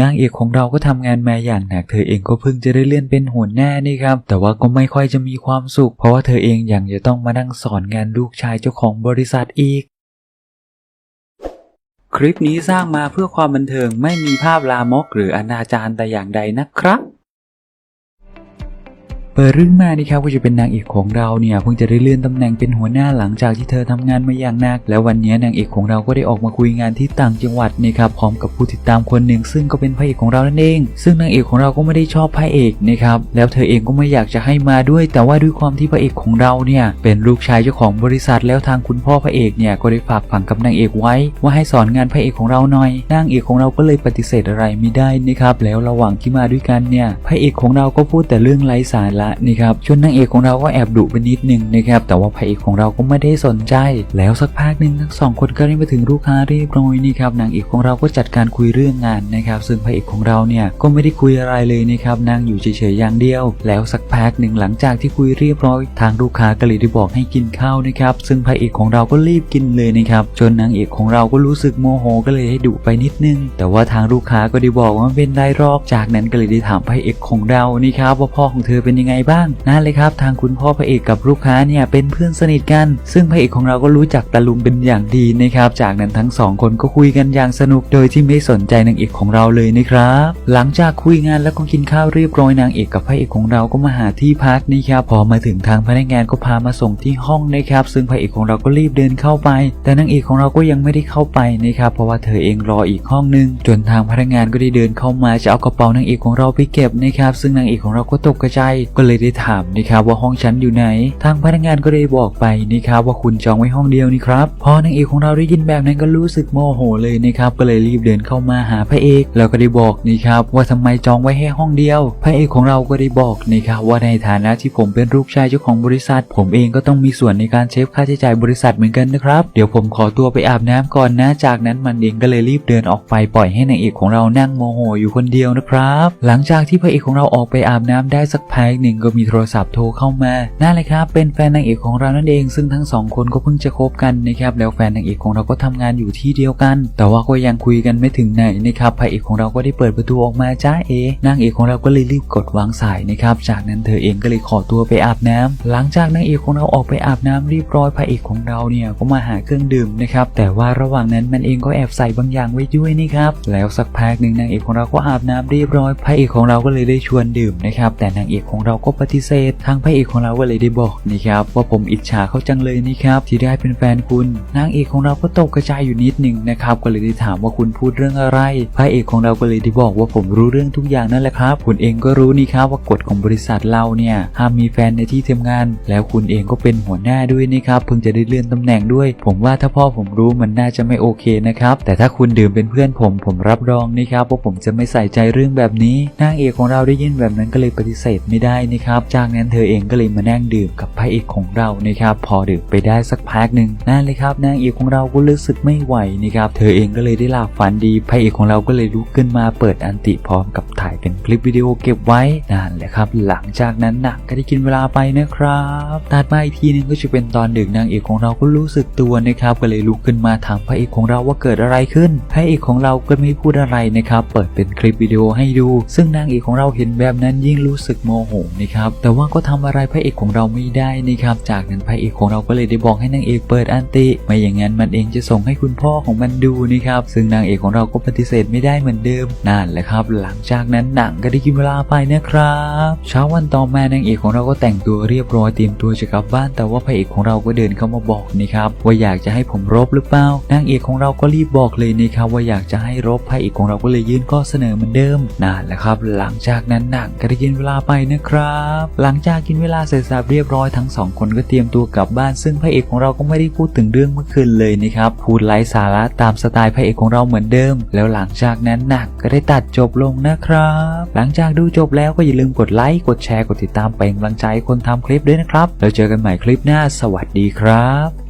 นางเอกของเราก็ทำงานมาอย่างหนักเธอเองก็เพิ่งจะได้เลื่อนเป็นหัวหน้านี่ครับ แต่ว่าก็ไม่ค่อยจะมีความสุข เพราะว่าเธอเองยังจะต้องมานั่งสอนงานลูกชายเจ้าของบริษัทอีก คลิปนี้สร้างมาเพื่อความบันเทิงไม่มีภาพลามกหรืออนาจารแต่อย่างใดนะครับ เปิดเรื่องมานี่ครับก็จะเป็นนางเอกของเราเนี่ยเพิ่งจะได้เลื่อนตำแหน่งเป็นหัวหน้าหลังจากที่เธอทำงานมาอย่างหนัก แล้ววันนี้นางเอกของเราก็ได้ออกมาคุยงานที่ต่างจังหวัดนะครับพร้อมกับผู้ติดตามคนหนึ่งซึ่งก็เป็นพระเอกของเรานั่นเอง ซึ่งนางเอกของเราก็ไม่ได้ชอบพระเอกนะครับแล้วเธอเองก็ไม่อยากจะให้มาด้วย แต่ว่าด้วยความที่พระเอกของเราเนี่ยเป็นลูกชายเจ้าของบริษัท แล้วทางคุณพ่อพระเอกเนี่ยก็ได้ฝากฝังกับนางเอกไว้ ว่าให้สอนงานพระเอกของเราหน่อยนางเอกของเราก็เลยปฏิเสธอะไรไม่ได้นะครับแล้วระหว่างที่มาด้วยกันเนี่ยพระเอกของเราก็พูดแต่เรื่องไร้สาระนะครับจนนางเอกของเราก็แอบดุไปนิดนึงนะครับแต่ว่าพระเอกของเราก็ไม่ได้สนใจ แล้วสักพักหนึ่งทั้งสองคนก็ได้มาถึงลูกค้าเรียบร้อยนี่ครับนางเอกของเราก็จัดการคุยเรื่องงานนะครับ ซึ่งพระเอกของเราเนี่ยก็ไม่ได้คุยอะไรเลยนะครับนั่งอยู่เฉยๆอย่างเดียว แล้วสักพักหนึ่งหลังจากที่คุยเรียบร้อย ทางลูกค้าก็เลยได้บอกให้กินข้าวนะครับซึ่งพระเอกของเราก็รีบกินเลยนะครับจนนางเอกของเราก็รู้สึกโมโหก็เลยให้ดุไปนิดนึง แต่ว่าทางลูกค้าก็ได้บอกว่าเป็นไรหรอกจากนั้นก็เลยได้ถามพระเอกของเรานี่ครับว่าพ่อของเธอเป็นยังไงบ้างนั่นเลยครับ ทางคุณพ่อพระเอกกับลูกค้าเนี่ยเป็นเพื่อนสนิทกัน ซึ่งพระเอกของเราก็รู้จักตาลุงเป็นอย่างดีนะครับ จากนั้นทั้งสองคนก็คุยกันอย่างสนุกโดยที่ไม่สนใจนางเอกของเราเลยนะครับ หลังจากคุยงานแล้วก็กินข้าวเรียบร้อยนางเอกกับพระเอกของเราก็มาหาที่พักนะครับพอมาถึงทางพนักงานก็พามาส่งที่ห้องนะครับ ซึ่งพระเอกของเราก็รีบเดินเข้าไป แต่นางเอกของเราก็ยังไม่ได้เข้าไปนะครับ เพราะว่าเธอเองรออีกห้องนึง จนทางพนักงานก็ได้เดินเข้ามาจะเอากระเป๋านางเอกของเราไปเก็บนะครับ ซึ่งนางเอกของเราก็ตกกระจก็เลยได้ถามนะครับว่าห้องฉันอยู่ไหน ทางพนักงานก็ได้บอกไปนะครับว่าคุณจองไว้ห้องเดียวนี่ครับพอนางเอกของเราได้ยินแบบนั้นก็รู้สึกโมโหเลยนะครับก็เลยรีบเดินเข้ามาหาพระเอกแล้วก็ได้บอกนะครับว่าทำไมจองไว้แค่ห้องเดียว พระเอกของเราก็ได้บอกนะครับว่าในฐานะที่ผมเป็นลูกชายเจ้าของบริษัท ผมเองก็ต้องมีส่วนในการเช็คค่าใช้จ่ายบริษัทเหมือนกันนะครับ เดี๋ยวผมขอตัวไปอาบน้ำก่อนนะ จากนั้นมันเองก็เลยรีบเดินออกไปปล่อยให้นางเอกของเรานั่งโมโหอยู่คนเดียวนะครับ หลังจากที่พระเอกของเราออกไปอาบน้ำได้สักพักหนึ่งก็มีโทรศัพท์โทรเข้ามานั่นเลยครับเป็นแฟนนางเอกของเรานั่นเองซึ่งทั้งสองคนก็เพิ่งจะคบกันนะครับแล้วแฟนนางเอกของเราก็ทำงานอยู่ที่เดียวกัน แต่ว่าก็ยังคุยกันไม่ถึงไหนนะครับพระเอกของเราก็ได้เปิดประตูออกมาจ้าเอนางเอกของเราก็เลยรีบกดวางสายนะครับจากนั้นเธอเองก็เลยขอตัวไปอาบน้ำหลังจากนางเอกของเราออกไปอาบน้ำเรียบร้อยพระเอกของเราเนี่ยก็มาหาเครื่องดื่มนะครับแต่ว่าระหว่างนั้นมันเองก็แอบใส่บางอย่างไว้ด้วยนะครับแล้วสักพักหนึ่งนางเอกของเราก็อาบน้ำเรียบร้อยพระเอกของเราก็เลยได้ชวนดื่มนะครับแต่นางเอกของเราก็ปฏิเสธ ทางพระเอกของเราก็เลยได้บอกนะครับว่าผมอิจฉาเขาจังเลยนี่ครับที่ได้เป็นแฟนคุณนางเอกของเราก็ตกกระจายอยู่นิดหนึ่งนะครับก็เลยได้ถามว่าคุณพูดเรื่องอะไร พระเอกของเราก็เลยได้บอกว่าผมรู้เรื่องทุกอย่างนั่นแหละครับคุณเองก็รู้นี่ครับว่ากฎของบริษัทเราเนี่ยห้ามมีแฟนในที่ทำงาน แล้วคุณเองก็เป็นหัวหน้าด้วยนะครับเพิ่งจะได้เลื่อนตำแหน่งด้วย ผมว่าถ้าพ่อผมรู้มันน่าจะไม่โอเคนะครับแต่ถ้าคุณดื่มเป็นเพื่อนผม ผมรับรองนะครับว่าผมจะไม่ใส่ใจเรื่องแบบนี้นางเอกของเราได้ยินแบบนั้นก็เลยปฏิเสธไม่ได้นะครับ จากนั้นเธอเองก็เลยมานั่งดื่มกับพระเอกของเรานะครับ พอดื่มไปได้สักพักหนึ่งนั่นเลยครับนางเอกของเราก็รู้สึกไม่ไหวนะครับเธอเองก็เลยได้หลับฝันดีพระเอกของเราก็เลยลุกขึ้นมาเปิดอันติพร้อมกับถ่ายเป็นคลิปวิดีโอเก็บไว้นั่นแหละครับ หลังจากนั้นหนักก็ได้กินเวลาไปนะครับตัดมาอีกทีนึงก็จะเป็นตอนดึกนางเอกของเราก็รู้สึกตัวนะครับ ก็เลยลุกขึ้นมาถามพระเอกของเราว่าเกิดอะไรขึ้นพระเอกของเราก็ไม่พูดอะไรนะครับ เปิดเป็นคลิปวิดีโอให้ดู ซึ่งนางเอกของเราเห็นแบบนั้นยิ่งรู้สึกโมโหนะครับ แต่ว่าก็ทำอะไรพระเอกของเราไม่ได้นะครับ จากนั้นพระเอกของเราก็เลยได้บอกให้นางเอกเปิดอันติ ไม่อย่างนั้นมันเองจะส่งให้คุณพ่อของมันดูนะครับ ซึ่งนางเอกของเราก็ปฏิเสธไม่ได้เหมือนเดิม นั่นแหละครับ หลังจากนั้นหนังก็ได้กินเวลาไปนะครับ เช้าวันต่อมานางเอกของเราก็แต่งตัวเรียบร้อยเตรียมตัวจะกลับบ้าน แต่ว่าพระเอกของเราก็เดินเข้ามาบอกนะครับว่าอยากจะให้ผมรบหรือเปล่า นางเอกของเราก็รีบบอกเลยนะครับว่าอยากจะให้รบพระเอกของเราก็เลยยื่นข้อเสนอเหมือนเดิม นั่นแหละครับ หลังจากนั้นหนังก็ได้กินเวลาไปนะครับหลังจากกินเวลาเสร็จสับเรียบร้อยทั้งสองคนก็เตรียมตัวกลับบ้าน ซึ่งพระเอกของเราก็ไม่ได้พูดถึงเรื่องเมื่อคืนเลยนะครับ พูดไร้สาระตามสไตล์พระเอกของเราเหมือนเดิม แล้วหลังจากนั้นหนักก็ได้ตัดจบลงนะครับ หลังจากดูจบแล้วก็อย่าลืมกดไลค์ กดแชร์ กดติดตามเป็นกำลังใจคนทำคลิปด้วยนะครับ แล้วเจอกันใหม่คลิปหน้า สวัสดีครับ